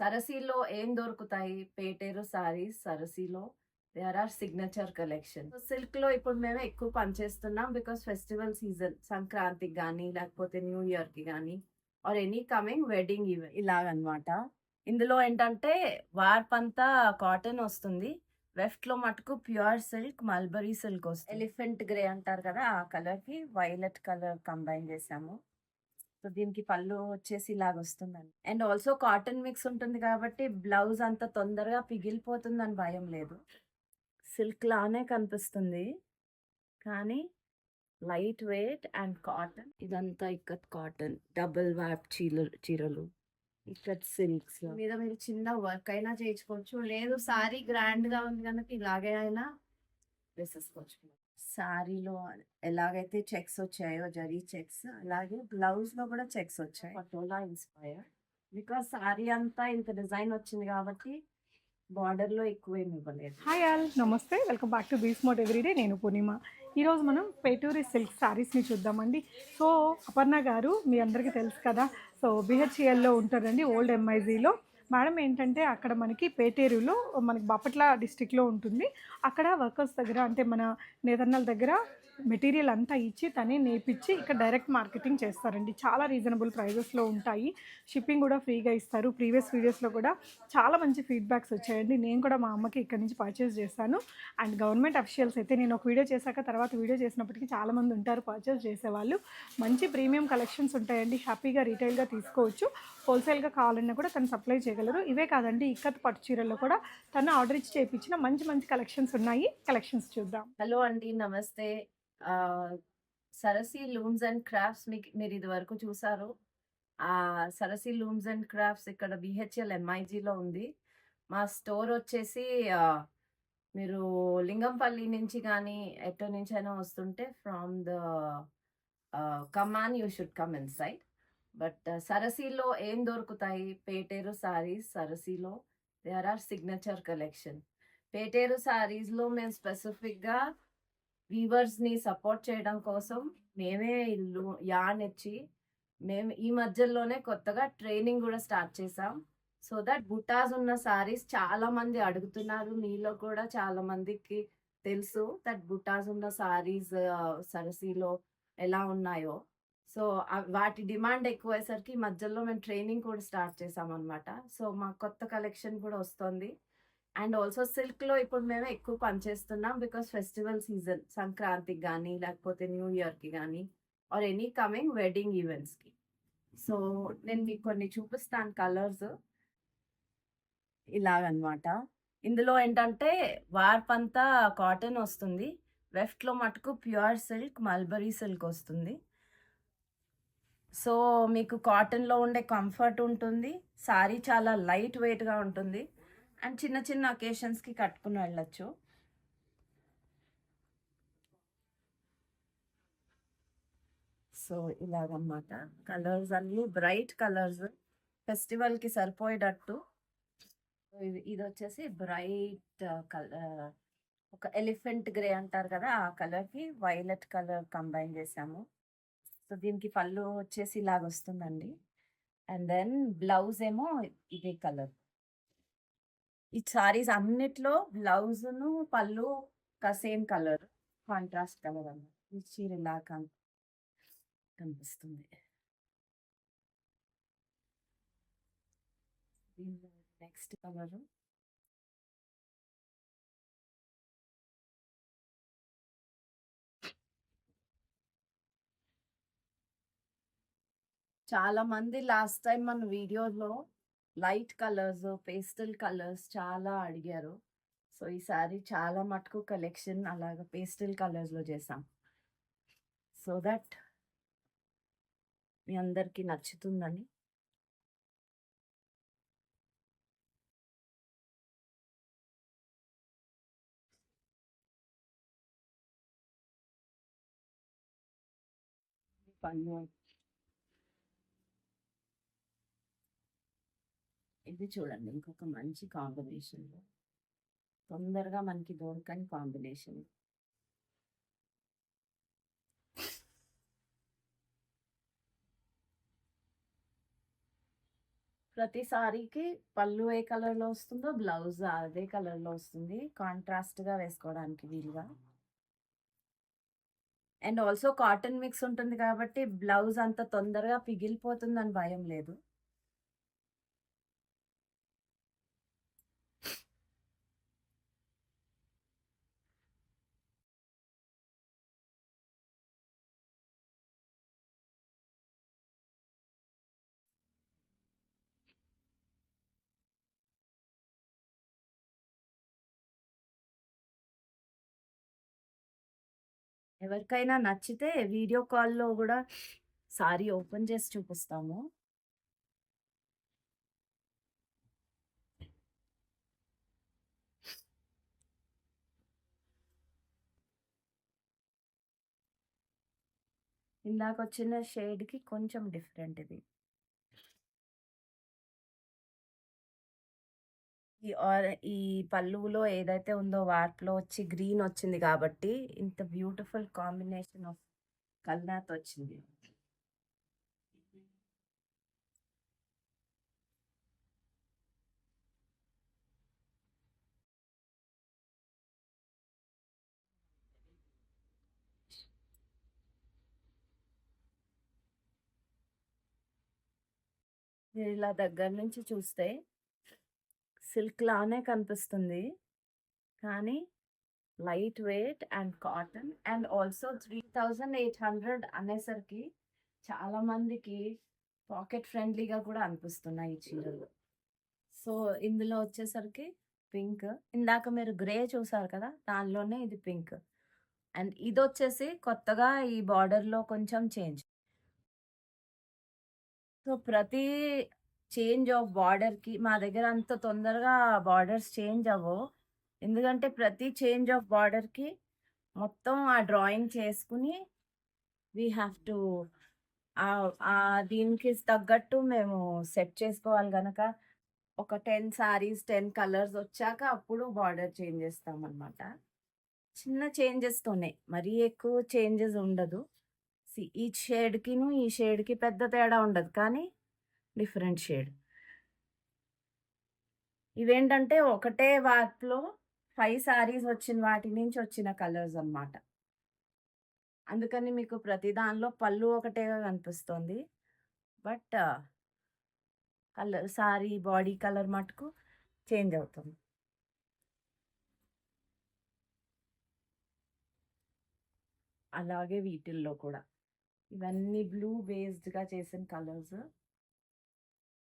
సరసీలో ఏం దొరుకుతాయి? పేటేరు సారీస్ సరసీలో. దేర్ ఆర్ సిగ్నేచర్ కలెక్షన్ సిల్క్లో ఇప్పుడు మేము ఎక్కువ పనిచేస్తున్నాం బికాస్ ఫెస్టివల్ సీజన్. సంక్రాంతికి కానీ లేకపోతే న్యూ ఇయర్కి కానీ or any coming wedding event ఇలాగనమాట. ఇందులో ఏంటంటే వార్ప్ అంతా కాటన్ వస్తుంది. వెఫ్ట్లో మటుకు ప్యూర్ సిల్క్ మల్బరీ సిల్క్ వస్తుంది. ఎలిఫెంట్ గ్రే అంటారు కదా ఆ కలర్కి వైలెట్ కలర్ కంబైన్ చేసాము సో దీనికి పళ్ళు వచ్చేసి ఇలాగ వస్తుందండి. అండ్ ఆల్సో కాటన్ మిక్స్ ఉంటుంది కాబట్టి బ్లౌజ్ అంత తొందరగా పిగిలిపోతుందని భయం లేదు. సిల్క్ లానే కనిపిస్తుంది. కానీ లైట్ వెయిట్ అండ్ కాటన్. ఇదంతా ఇక్కత్ కాటన్. డబుల్ వ్యాప్ చీరలు చీరలు. ఇక్కత్ సిల్క్స్ మీద మీరు చిన్న వర్క్ అయినా చేయించుకోవచ్చు. లేదు సారీ గ్రాండ్గా ఉంది కనుక ఇలాగే అయినా వేసేసుకోవచ్చు. సారీలో ఎలాగైతే చెక్స్ వచ్చాయో జరీ చెక్స్ అలాగే బ్లౌజ్లో కూడా చెక్స్ వచ్చాయి. పటోలా ఇన్స్పైర్. బికాస్ సారీ అంతా ఇంత డిజైన్ వచ్చింది కాబట్టి బార్డర్లో ఎక్కువ ఏమి ఇవ్వలేదు. హాయ్ ఆల్ నమస్తే. వెల్కమ్ బ్యాక్ టు బీస్ మోట్ ఎవ్రీడే నేను పూర్ణిమ. ఈరోజు మనం పేటూరి సిల్క్ శారీస్ని చూద్దామండి. సో అపర్ణ గారు మీ అందరికీ తెలుసు కదా. సో బిహెచ్ఎల్లో ఉంటారండి ఓల్డ్ ఎంఐజీలో మేడం ఏంటంటే అక్కడ మనకి పేటేరులో మనకి బాపట్ల డిస్టిక్లో ఉంటుంది. అక్కడ వర్కర్స్ దగ్గర అంటే మన నేతన్నల దగ్గర మెటీరియల్ అంతా ఇచ్చి తనే నేర్పించి ఇక్కడ డైరెక్ట్ మార్కెటింగ్ చేస్తారండి. చాలా రీజనబుల్ ప్రైజెస్లో ఉంటాయి. షిప్పింగ్ కూడా ఫ్రీగా ఇస్తారు. ప్రీవియస్ వీడియోస్లో కూడా చాలా మంచి ఫీడ్బ్యాక్స్ వచ్చాయండి. నేను కూడా మా అమ్మకి ఇక్కడ నుంచి పర్చేస్ చేశాను. అండ్ గవర్నమెంట్ అఫీషియల్స్ అయితే నేను ఒక వీడియో చేశాక తర్వాత వీడియో చేసినప్పటికీ చాలామంది ఉంటారు పర్చేస్ చేసేవాళ్ళు. మంచి ప్రీమియం కలెక్షన్స్ ఉంటాయండి. హ్యాపీగా రీటైల్గా తీసుకోవచ్చు. హోల్సేల్గా కావాలన్నా కూడా తను సప్లై చేయగలరు. ఇవే కాదండి ఇక్కత్ పట్టు చీరల్లో కూడా తను ఆర్డర్ ఇచ్చి చేయించిన మంచి మంచి కలెక్షన్స్ ఉన్నాయి. కలెక్షన్స్ చూద్దాం. హలో అండి నమస్తే. సరసి లూమ్స్ అండ్ క్రాఫ్ట్స్ మీకు మీరు ఇది వరకు చూసారు. ఆ సరసి లూమ్స్ అండ్ క్రాఫ్ట్స్ ఇక్కడ బిహెచ్ఎల్ ఎంఐజీలో ఉంది. మా స్టోర్ వచ్చేసి మీరు లింగంపల్లి నుంచి కానీ ఎటు నుంచి అయినా వస్తుంటే from the come on you should come inside but సరసీలో ఏం దొరుకుతాయి? Peteru sarees సరసీలో. There are signature collection. Peteru సారీస్లో మేము స్పెసిఫిక్గా వీవర్స్ని సపోర్ట్ చేయడం కోసం మేమే ఇల్లు యాన్ ఇచ్చి మేము ఈ మధ్యలోనే కొత్తగా ట్రైనింగ్ కూడా స్టార్ట్ చేసాం. సో దట్ బుటాస్ ఉన్న సారీస్ చాలా మంది అడుగుతున్నారు. మీలో కూడా చాలా మందికి తెలుసు దట్ బుటాస్ ఉన్న సారీస్ సరసీలో ఎలా ఉన్నాయో. సో వాటి డిమాండ్ ఎక్కువయ్యేసరికి మధ్యలో మేము ట్రైనింగ్ కూడా స్టార్ట్ చేసాం అనమాట సో మా కొత్త కలెక్షన్ కూడా వస్తుంది. అండ్ ఆల్సో సిల్క్లో ఇప్పుడు మేము ఎక్కువ పనిచేస్తున్నాం బికాస్ ఫెస్టివల్ సీజన్. సంక్రాంతికి కానీ లేకపోతే న్యూ ఇయర్కి కానీ ఆర్ ఎనీ కమింగ్ వెడ్డింగ్ ఈవెంట్స్కి. సో నేను మీకు కొన్ని చూపిస్తాను కలర్స్. ఇలాగనమాట ఇందులో ఏంటంటే వార్ప్ అంతా కాటన్ వస్తుంది. వెఫ్ట్లో మటుకు ప్యూర్ సిల్క్ మల్బరీ సిల్క్ వస్తుంది. సో మీకు కాటన్లో ఉండే కంఫర్ట్ ఉంటుంది సారీ చాలా లైట్ వెయిట్గా ఉంటుంది. అండ్ చిన్న చిన్న అకేషన్స్కి కట్టుకుని వెళ్ళొచ్చు. సో ఇలాగన్నమాట కలర్స్ అన్నీ బ్రైట్ కలర్స్. ఫెస్టివల్కి సరిపోయేటట్టు. ఇది వచ్చేసి బ్రైట్ కలర్ ఒక ఎలిఫెంట్ గ్రే అంటారు కదా ఆ కలర్కి వైలెట్ కలర్ కంబైన్ చేసాము. సో దీనికి పళ్ళు వచ్చేసి ఇలాగ వస్తుందండి. అండ్ దెన్ బ్లౌజ్ ఏమో ఇదే కలర్. ఈ సారీస్ అన్నిట్లో బ్లౌజ్ను పళ్ళు సేమ్ కలర్. కాంట్రాస్ట్ కలర్ అన్నమాట. ఈ చీర ఇలా కనిపిస్తుంది. Next colour. చాలా మంది లాస్ట్ టైం మన వీడియోలో లైట్ కలర్స్ పేస్టల్ కలర్స్ చాలా అడిగారు. సో ఈసారి చాలా మటుకు కలెక్షన్ అలాగ పేస్టల్ కలర్స్లో చేసాం. సో దట్ మీ అందరికి నచ్చుతుందని. పన్ను ఇది చూడండి ఇంకొక మంచి కాంబినేషన్ తొందరగా మనకి దొరకని కాంబినేషన్ ప్రతి సారీకి పళ్ళు ఏ కలర్‌లో వస్తుందో బ్లౌజ్ అదే కలర్‌లో వస్తుంది. కాంట్రాస్ట్‌గా వేసుకోవడానికి వీలుగా. అండ్ ఆల్సో కాటన్ మిక్స్ ఉంటుంది కాబట్టి బ్లౌజ్ అంత తొందరగా పిగిలిపోతుందని భయం లేదు. ఎవరికైనా నచ్చితే వీడియో కాల్‌లో కూడా సారీ ఓపెన్ చేసి చూపిస్తాము. ఇందాకొచ్చిన షేడ్‌కి కొంచెం డిఫరెంట్ ఇది. ఈ ఆరె ఈ పల్లువులో ఏదైతే ఉందో వార్ప్లో వచ్చి గ్రీన్ వచ్చింది కాబట్టి ఇంత బ్యూటిఫుల్ కాంబినేషన్ ఆఫ్ కల్నాత్ వచ్చింది. మీరు ఇలా దగ్గర నుంచి చూస్తే సిల్క్ లానే కనిపిస్తుంది. కానీ light weight and cotton and also 3800 అనేసరికి చాలా మందికి పాకెట్ ఫ్రెండ్లీగా కూడా అనిపిస్తున్నాయి ఈ చీరలు. సో, ఇందులో వచ్చేసరికి పింక్ ఇందాక మీరు గ్రే చూసారు కదా! దానిలోనే ఇది పింక్. అండ్ ఇది వచ్చేసి కొత్తగా ఈ బార్డర్‌లో కొంచెం చేంజ్. సో, ప్రతి చేంజ్ ఆఫ్ బార్డర్‌కి మా దగ్గర అంత తొందరగా బార్డర్స్ చేంజ్ అవ్వవు. ఎందుకంటే ప్రతి చేంజ్ ఆఫ్ బార్డర్‌కి మొత్తం ఆ డ్రాయింగ్ చేసుకుని వి హ్యావ్ టు దీనికి తగ్గట్టు మేము సెట్ చేసుకోవాలి కనుక ఒక 10 సారీస్, 10 కలర్స్ వచ్చాక అప్పుడు బార్డర్ చేంజ్ చేస్తామనమాట. చిన్న చేంజెస్‌తోనే మరీ ఎక్కువ చేంజెస్ ఉండదు. సీ ఈచ్ షేడ్‌కిను, ఈ షేడ్‌కి పెద్ద తేడా ఉండదు. కానీ డిఫరెంట్ షేడ్. ఇవేంటంటే ఒకటే వార్ప్లో ఫైవ్ సారీస్ వచ్చిన వాటి నుంచి వచ్చిన కలర్స్ అన్నమాట. అందుకని మీకు ప్రతి దానిలో పళ్ళు ఒకటేగా కనిపిస్తుంది but colour sorry body colour మటుకు చేంజ్ అవుతుంది. అలాగే వీటిల్లో కూడా. ఇవన్నీ బ్లూ బేస్డ్‌గా చేసిన కలర్స్.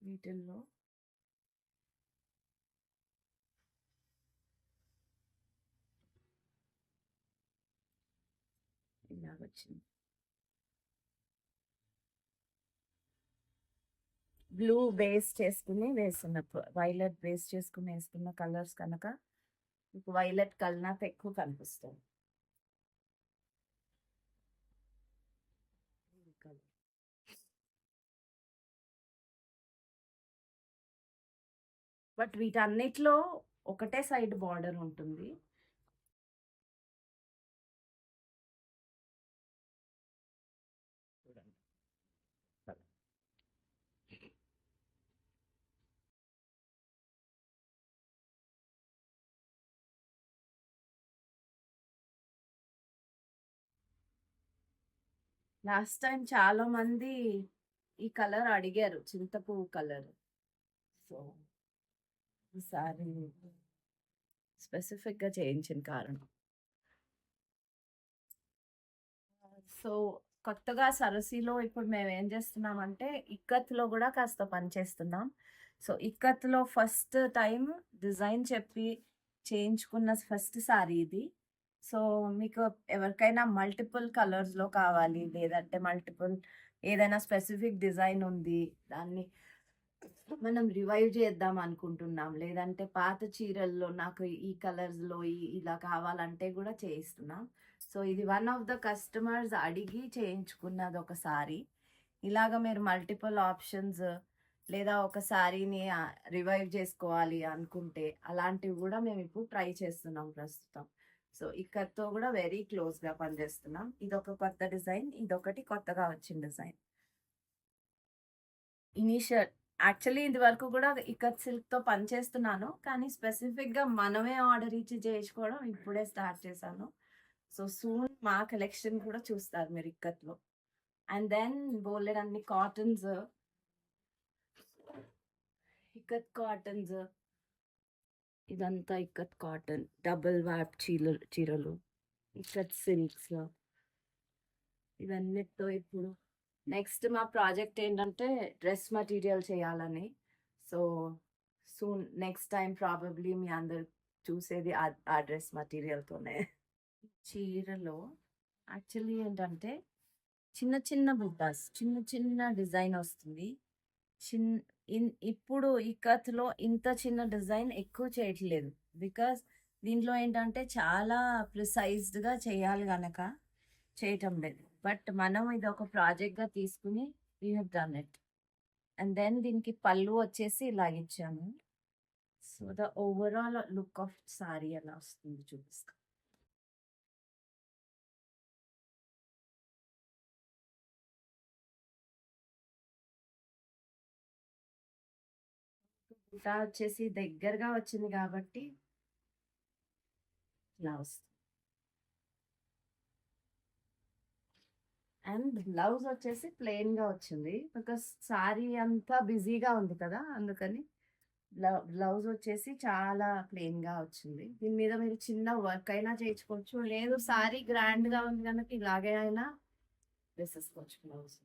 వీటిల్లో ఇలాగొచ్చింది. బ్లూ బేస్ చేసుకుని వేసున్న వైలెట్ బేస్ చేసుకుని వేసుకున్న కలర్స్ కనుక మీకు వైలెట్ కల్నాత్ ఎక్కువ కనిపిస్తుంది. బట్ వీటన్నిటిలో ఒకటే సైడ్ బార్డర్ ఉంటుంది. లాస్ట్ టైమ్ చాలా మంది ఈ కలర్ అడిగారు. చింతపువ్వు కలర్. సో, ఈసారి స్పెసిఫిక్‌గా చేయించిన కారణం. సో, కొత్తగా సరసీలో ఇప్పుడు మేము ఏం చేస్తున్నామంటే ఇక్కత్‌లో కూడా కాస్త పని చేస్తున్నాం. సో, ఇక్కత్‌లో ఫస్ట్ టైం డిజైన్ చెప్పి చేయించుకున్న ఫస్ట్ సారీ ఇది. సో, మీకు ఎవరికైనా మల్టిపుల్ కలర్స్‌లో కావాలి లేదంటే మల్టిపుల్ ఏదైనా స్పెసిఫిక్ డిజైన్ ఉంది. దాన్ని మనం రివైవ్ చేద్దాం అనుకుంటున్నాం. లేదంటే పాత చీరల్లో నాకు ఈ కలర్స్‌లో ఇలా కావాలంటే కూడా చేయిస్తున్నాం. సో, ఇది వన్ ఆఫ్ ద కస్టమర్స్ అడిగి చేయించుకున్నది ఒక సారీ. ఇలాగ మీరు మల్టిపుల్ ఆప్షన్స్ లేదా ఒక శారీని రివైవ్ చేసుకోవాలి అనుకుంటే అలాంటివి కూడా మేము ఇప్పుడు ట్రై చేస్తున్నాం ప్రస్తుతం. సో, ఇక్కడతో కూడా వెరీ క్లోజ్‌గా పనిచేస్తున్నాం. ఇదొక కొత్త డిజైన్. ఇదొకటి కొత్తగా వచ్చిన డిజైన్. ఇనీషియల్ యాక్చువల్లీ ఇది వరకు కూడా ఇక్కత్ సిల్క్తో పని చేస్తున్నాను. కానీ స్పెసిఫిక్గా మనమే ఆర్డర్ ఇచ్చి చేసుకోవడం ఇప్పుడే స్టార్ట్ చేశాను. సో సూన్ మా కలెక్షన్ కూడా చూస్తారు మీరు ఇక్కత్లో అండ్ దెన్ బోలెడ్ అన్ని కాటన్స్. ఇక్కత్ కాటన్స్. ఇదంతా ఇక్కత్ కాటన్. డబుల్ వ్యాప్ చీరలు చీరలు. ఇక్కత్ సిల్క్స్ ఇవన్నిటితో ఇప్పుడు నెక్స్ట్ మా ప్రాజెక్ట్ ఏంటంటే డ్రెస్ మెటీరియల్ చేయాలని. So soon next time probably మీ అందరు చూసేది ఆ- డ్రెస్ మెటీరియల్తోనే. చీరలో యాక్చువల్లీ ఏంటంటే చిన్న చిన్న బుట్టాస్ చిన్న చిన్న డిజైన్ వస్తుంది. చిన్ ఇన్ ఇప్పుడు ఈ కత్లో ఇంత చిన్న డిజైన్ ఎక్కువ చేయట్లేదు. బికాస్ దీంట్లో ఏంటంటే చాలా ప్రిసైజ్డ్గా చేయాలి కనుక చేయటం లేదు. బట్ మనం ఇది ఒక ప్రాజెక్ట్గా తీసుకుని we have done it and then దీనికి పళ్ళు వచ్చేసి ఇలా ఇచ్చాము. So the overall look of sari ఎలా వస్తుంది చూపిస్తా. బుట్ట వచ్చేసి దగ్గరగా వచ్చింది కాబట్టి ఇలా వస్తుంది. అండ్ బ్లౌజ్ వచ్చేసి ప్లెయిన్గా వచ్చింది. బికాస్ సారీ అంతా బిజీగా ఉంది కదా అందుకని బ్లౌజ్ వచ్చేసి చాలా ప్లెయిన్గా వచ్చింది. దీని మీద మీరు చిన్న వర్క్ అయినా చేయించుకోవచ్చు. లేదు సారీ గ్రాండ్గా ఉంది కనుక ఇలాగే అయినా వేసేసుకోవచ్చు బ్లౌజ్.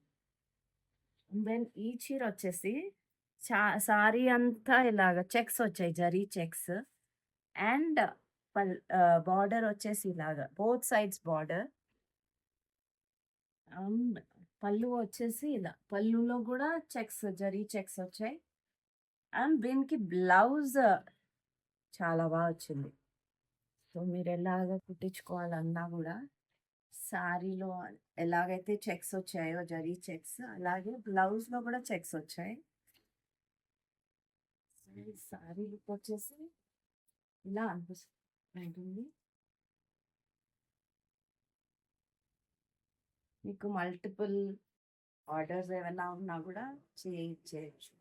దెన్ ఈ చీర వచ్చేసి చా సారీ అంతా ఇలాగ చెక్స్ వచ్చాయి జరీ చెక్స్. అండ్ పల్ బార్డర్ వచ్చేసి ఇలాగా బోత్ సైడ్స్ బార్డర్. పళ్ళు వచ్చేసి ఇలా. పళ్ళులో కూడా చెక్స్ జరీ చెక్స్ వచ్చాయి. అండ్ దీనికి బ్లౌజ్ చాలా బాగా వచ్చింది. సో మీరు ఎలాగ కుట్టించుకోవాలన్నా కూడా శారీలో ఎలాగైతే చెక్స్ వచ్చాయో జరీ చెక్స్ అలాగే బ్లౌజ్లో కూడా చెక్స్ వచ్చాయి. శారీ లుక్ వచ్చేసి ఇలా అనిపిస్తుంది. మీకు మల్టిపుల్ ఆర్డర్స్ ఏమైనా ఉన్నా కూడా చేయొచ్చు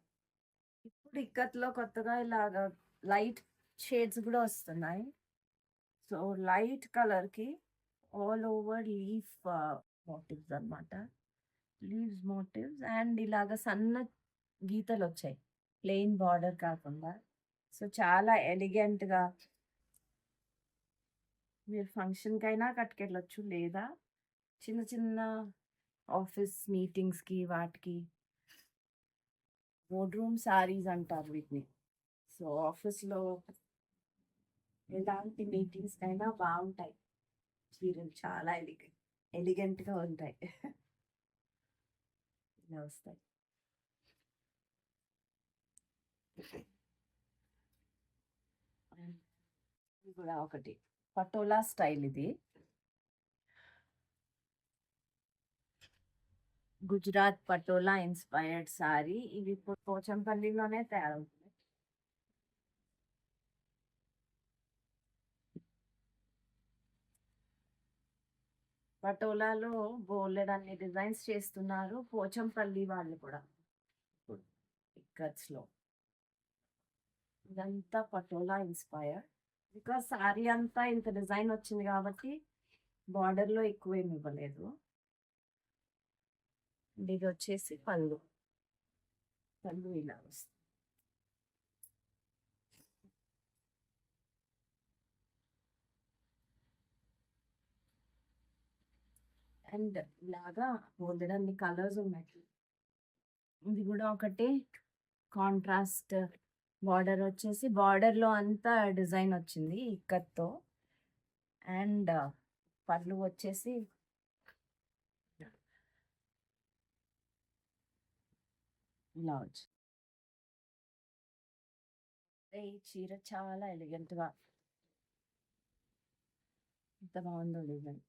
ఇప్పుడు ఇక్కత్లో కొత్తగా ఇలాగ లైట్ షేడ్స్ కూడా వస్తున్నాయి. సో లైట్ కలర్కి ఆల్ ఓవర్ లీఫ్ మోటివ్స్ అన్నమాట. లీవ్స్ మోటివ్స్ అండ్ ఇలాగ సన్న గీతలు వచ్చాయి. ప్లెయిన్ బార్డర్ కాకుండా. సో చాలా ఎలిగెంట్గా మీరు ఫంక్షన్కైనా కట్టుకెళ్ళొచ్చు లేదా? చిన్న చిన్న ఆఫీస్ మీటింగ్స్కి వాటికి. బోర్డ్రూమ్ శారీస్ సారీస్ అంటారు వీటిని. సో ఆఫీస్లో ఎలాంటి మీటింగ్స్ అయినా బాగుంటాయి. చీరలు చాలా ఎలిగెంట్ ఎలిగెంట్గా ఉంటాయి. ఇలా వస్తాయి. ఇది కూడా ఒకటి. పటోలా స్టైల్ ఇది. గుజరాత్ పటోలా ఇన్స్పైర్డ్ సారీ ఇవి ఇప్పుడు పోచంపల్లిలోనే తయారవుతుంది పటోలాలో బోలెడ్ అన్ని డిజైన్స్ చేస్తున్నారు. పోచంపల్లి వాళ్ళు కూడా. ఇక్కత్స్లో ఇదంతా పటోలా ఇన్స్పైర్డ్. బికాస్ సారీ అంతా ఇంత డిజైన్ వచ్చింది కాబట్టి బార్డర్లో ఎక్కువ ఏమి ఇవ్వలేదు. అండ్ ఇది వచ్చేసి పళ్ళు. పళ్ళు ఇలా వస్తుంది అండ్ ఇలాగా బోలెడన్ని కలర్స్ ఉన్నాయి ఇది కూడా ఒకటి కాంట్రాస్ట్ బార్డర్ వచ్చేసి బార్డర్లో అంతా డిజైన్ వచ్చింది ఇక్కత్తో అండ్ పళ్ళు వచ్చేసి ఇలా ఏ ఈ చీర చాలా ఎలిగెంట్గా ఎంత బాగుందో డిజైన్.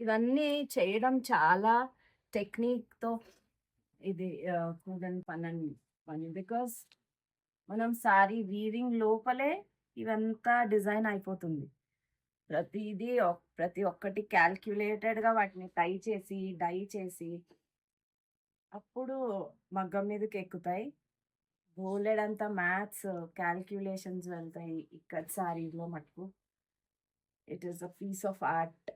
ఇవన్నీ చేయడం చాలా టెక్నిక్తో ఇది ఆ, కూడని పని పని బికాస్ మనం సారీ వీవింగ్ లోపలే ఇవంతా డిజైన్ అయిపోతుంది. ప్రతిదీ ప్రతి ఒక్కటి క్యాల్క్యులేటెడ్గా వాటిని టై చేసి, డై చేసి అప్పుడు మగ్గం మీదకెక్కుతాయి. బోలెడంత మ్యాథ్స్, క్యాల్క్యులేషన్స్ వెళ్తాయి ఇక్కడ శారీలో మటుకు. It is a piece of art.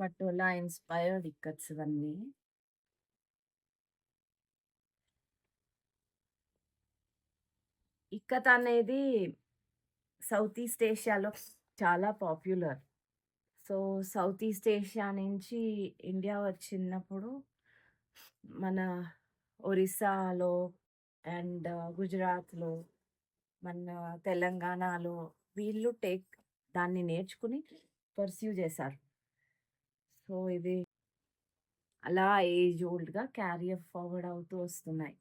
Patola inspired ikats ఇవన్నీ. ఇక్కత్ అనేది సౌత్ ఈస్ట్ ఏషియాలో చాలా popular. So, south east Asia నుంచి ఇండియా వచ్చినప్పుడు మన ఒరిస్సాలో అండ్ గుజరాత్‌లో, మన తెలంగాణలో వీళ్ళు టేక్ దాన్ని నేర్చుకుని పర్స్యూ చేశారు. సో, ఇది అలా ఏజ్ ఓల్డ్‌గా క్యారీ ఫార్వర్డ్ అవుతూ వస్తున్నాయి.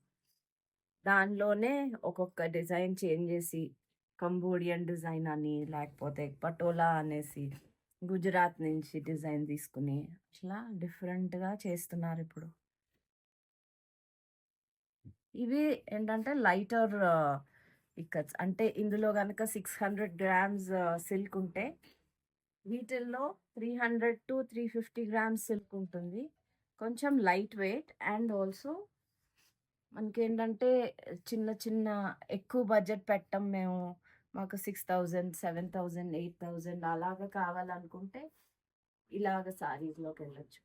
దానిలోనే ఒక్కొక్క డిజైన్ చేంజ్ చేసి కంబోడియన్ డిజైన్ అని, లేకపోతే పటోలా అనేసి గుజరాత్ నుంచి డిజైన్ తీసుకొని అట్లా డిఫరెంట్‌గా చేస్తున్నారు ఇప్పుడు ఇవి ఏంటంటే లైటర్ ఇక్కత్స్. అంటే ఇందులో కనుక సిక్స్ హండ్రెడ్ గ్రామ్స్ సిల్క్ ఉంటే వీటిల్లో 300-350 గ్రామ్స్ సిల్క్ ఉంటుంది. కొంచెం లైట్ వెయిట్ అండ్ ఆల్సో మనకేంటంటే చిన్న చిన్న ఎక్కువ బడ్జెట్ పెట్టం మేము. మాకు 6000, 7000, 8000 అలాగా కావాలనుకుంటే ఇలాగ శారీస్‌లోకెళ్ళొచ్చు.